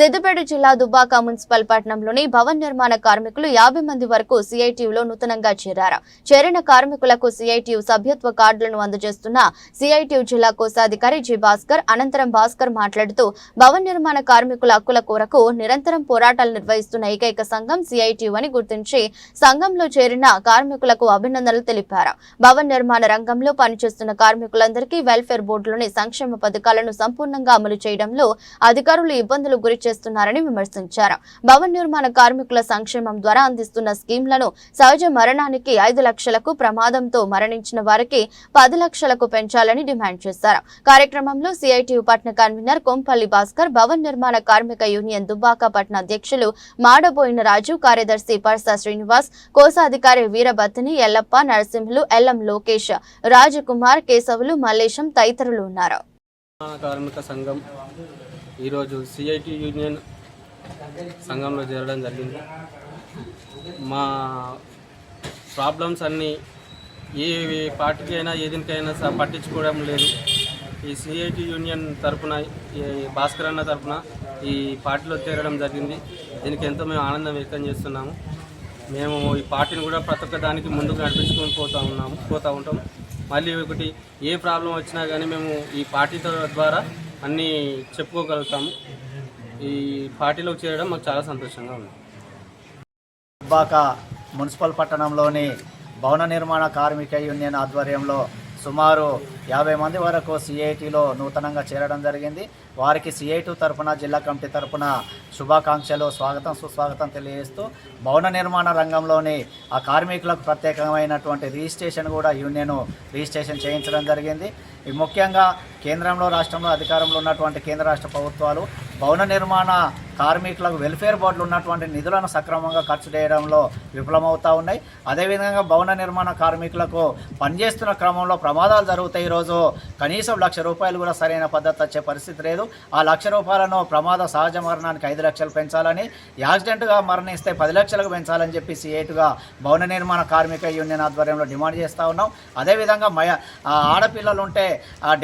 సిద్దిపేట జిల్లా దుబ్బాక మున్సిపల్ పట్టణంలోని భవన్ నిర్మాణ కార్మికులు యాభై మంది వరకు సిఐటియులో నూతనంగా చేరారు. చేరిన కార్మికులకు సిఐటియు సభ్యత్వ కార్డులను అందజేస్తున్న సిఐటియు జిల్లా కోశాధికారి జి భాస్కర్ అనంతరం భాస్కర్ మాట్లాడుతూ భవన్ నిర్మాణ కార్మికుల హక్కుల కొరకు నిరంతరం పోరాటాలు నిర్వహిస్తున్న ఏకైక సంఘం సిఐటియు అని గుర్తించి సంఘంలో చేరిన కార్మికులకు అభినందనలు తెలిపారు. భవన్ నిర్మాణ రంగంలో పనిచేస్తున్న కార్మికులందరికీ వెల్ఫేర్ బోర్డులోని సంక్షేమ పథకాలను సంపూర్ణంగా అమలు చేయడంలో అధికారులు ఇబ్బందులు గురి చేస్తున్నారని విమర్శించారు. భవన్ నిర్మాణ కార్మికుల సంక్షేమం ద్వారా అందిస్తున్న స్కీంలను సహజ మరణానికి ఐదు లక్షలకు ప్రమాదంతో మరణించిన వారికి పది లక్షలకు పెంచాలని డిమాండ్ చేశారు. కార్యక్రమంలో సిఐటియు పట్న కన్వీనర్ కొంపల్లి భాస్కర్ భవన్ నిర్మాణ కార్మిక యూనియన్ దుబ్బాక పట్న అధ్యక్షులు మాడబోయిన రాజు కార్యదర్శి పర్స శ్రీనివాస్ కోశాధికారి వీరభత్తిని ఎల్లప్ప నరసింహులు ఎల్లం లోకేష్ రాజకుమార్ కేశవులు మల్లేశం తదితరులు ఉన్నారు. కార్మిక సంఘం ఈరోజు సిఐటి యూనియన్ సంఘంలో చేరడం జరిగింది. మా ప్రాబ్లమ్స్ అన్నీ ఏ పార్టీకి అయినా ఏదికైనా స- పట్టించుకోవడం లేదు. ఈ సిఐటి యూనియన్ తరపున ఈ భాస్కర్ అన్న తరఫున ఈ పార్టీలో చేరడం జరిగింది. దీనికి ఎంతో మేము ఆనందం వ్యక్తం చేస్తున్నాము. మేము ఈ పార్టీని కూడా ప్రతి ఒక్క దానికి ముందుకు నడిపించుకొని పోతూ ఉన్నాము పోతూ ఉంటాం. మళ్ళీ ఒకటి ఏ ప్రాబ్లం వచ్చినా కానీ మేము ఈ పార్టీ ద్వారా అన్నీ చెప్పుకోగలుగుతాము. ఈ పార్టీలోకి చేరడం మాకు చాలా సంతోషంగా ఉంది. అబ్బాక మున్సిపల్ పట్టణంలోని భవన నిర్మాణ కార్మిక యూనియన్ ఆధ్వర్యంలో సుమారు యాభై మంది వరకు సిఐటిలో నూతనంగా చేరడం జరిగింది. వారికి సిఐటి తరఫున జిల్లా కమిటీ తరఫున శుభాకాంక్షలు స్వాగతం సుస్వాగతం తెలియజేస్తూ భవన నిర్మాణ రంగంలోని ఆ కార్మికులకు ప్రత్యేకమైనటువంటి రిజిస్ట్రేషన్ కూడా యూనియన్ రిజిస్ట్రేషన్ చేయించడం జరిగింది. ముఖ్యంగా కేంద్రంలో రాష్ట్రంలో అధికారంలో ఉన్నటువంటి కేంద్ర రాష్ట్ర ప్రభుత్వాలు భవన నిర్మాణ కార్మికులకు వెల్ఫేర్ బోర్డులు ఉన్నటువంటి నిధులను సక్రమంగా ఖర్చు చేయడంలో విఫలమవుతూ ఉన్నాయి. అదేవిధంగా భవన నిర్మాణ కార్మికులకు పనిచేస్తున్న క్రమంలో ప్రమాదాలు జరుగుతాయి. ఈరోజు కనీసం లక్ష రూపాయలు కూడా సరైన పద్ధతి వచ్చే పరిస్థితి లేదు. ఆ లక్ష రూపాయలను ప్రమాద సహజ మరణానికి ఐదు లక్షలు పెంచాలని యాక్సిడెంట్గా మరణిస్తే పది లక్షలకు పెంచాలని చెప్పి సిఐటుగా భవన నిర్మాణ కార్మిక యూనియన్ ఆధ్వర్యంలో డిమాండ్ చేస్తూ ఉన్నాం. అదేవిధంగా మయ ఆ ఆడపిల్లలు ఉంటే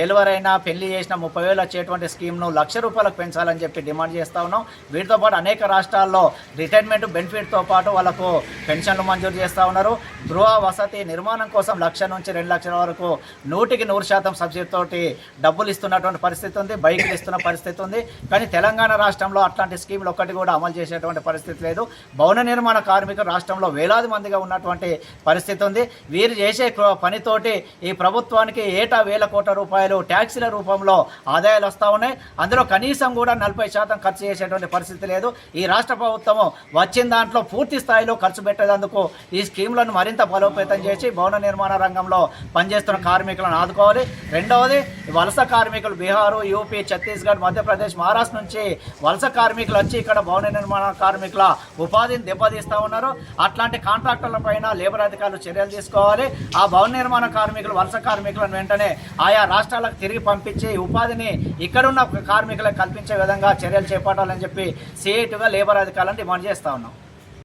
డెలివరీ అయినా పెళ్ళి చేసిన ముప్పై వేలు వచ్చేటువంటి స్కీమ్ను లక్ష రూపాయలకు పెంచాలని చెప్పి డిమాండ్ చేస్తూ ఉన్నాం. వీటితో పాటు అనేక రాష్ట్రాల్లో రిటైర్మెంట్ బెనిఫిట్తో పాటు వాళ్ళకు పెన్షన్లు మంజూరు చేస్తూ ఉన్నారు. గృహ వసతి నిర్మాణం కోసం లక్ష నుంచి రెండు లక్షల వరకు నూటికి నూరు శాతం సబ్సిడీతోటి డబ్బులు ఇస్తున్నటువంటి పరిస్థితి ఉంది బైకులు ఇస్తున్న పరిస్థితి ఉంది. కానీ తెలంగాణ రాష్ట్రంలో అట్లాంటి స్కీములు ఒక్కటి కూడా అమలు చేసేటువంటి పరిస్థితి లేదు. భవన నిర్మాణ కార్మికులు రాష్ట్రంలో వేలాది మందిగా ఉన్నటువంటి పరిస్థితి ఉంది. వీరు చేసే పనితోటి ఈ ప్రభుత్వానికి ఏటా వేల కోట్ల రూపాయలు ట్యాక్సీల రూపంలో ఆదాయాలు వస్తూ ఉన్నాయి. అందులో కనీసం కూడా నలభై శాతం ఖర్చు చేసేటువంటి పరిస్థితి లేదు. ఈ రాష్ట్ర ప్రభుత్వం వచ్చిన దాంట్లో పూర్తి స్థాయిలో ఖర్చు పెట్టేందుకు ఈ స్కీమ్లను మరింత బలోపేతం చేసి భవన నిర్మాణ రంగంలో పనిచేస్తున్న కార్మికులను ఆదుకోవాలి. రెండవది వలస కార్మికులు బీహారు యూపీ ఛత్తీస్గఢ్ మధ్యప్రదేశ్ మహారాష్ట్ర నుంచి వలస కార్మికులు వచ్చి ఇక్కడ భవన నిర్మాణ కార్మికుల ఉపాధిని దెబ్బతీస్తూ ఉన్నారు. అట్లాంటి కాంట్రాక్టర్ల పైన లేబర్ అధికారులు చర్యలు తీసుకోవాలి. ఆ భవన నిర్మాణ కార్మికులు వలస కార్మికులను వెంటనే ఆయా రాష్ట్రాలకు తిరిగి పంపించి ఉపాధిని ఇక్కడున్న కార్మికులకు కల్పించే విధంగా చర్యలు చేపట్టాలని చెప్పి సిఐటిగా లేబర్ అధికారులను డిమాండ్ చేస్తా ఉన్నాం.